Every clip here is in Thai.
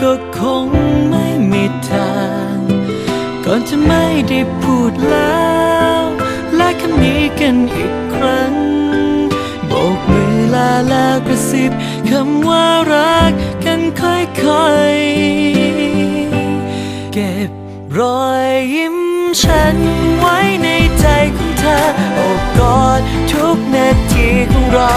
ก็คงไม่มีทาง ก่อนจะไม่ได้พูดแล้ว และคำนี้กันอีกครั้ง โบกมือลาแล้วกระซิบคำว่ารักกันค่อยๆ เก็บรอยยิ้มฉันไว้ในใจของเธอโอบกอดทุกนาทีของเรา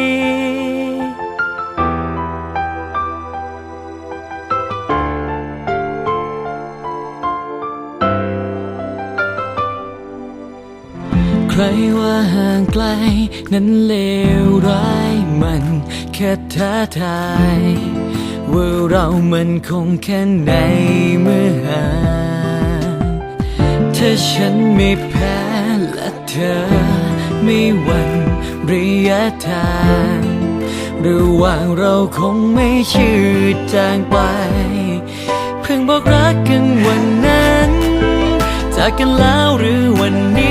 ว่าห่างไกล นั้นเลวร้ายมันแค่ท้าทาย ว่าเรามันคงแค่ไหนเมื่อห่างถ้าฉันไม่แพ้และเธอ ไม่หวั่นระยะทางระหว่างเราคงไม่ชืดจางไป เพิ่งบอกรักกันวันนั้น จากกันแล้วหรือวันนี้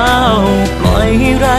อ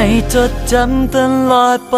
ให้จดจำตลอดไป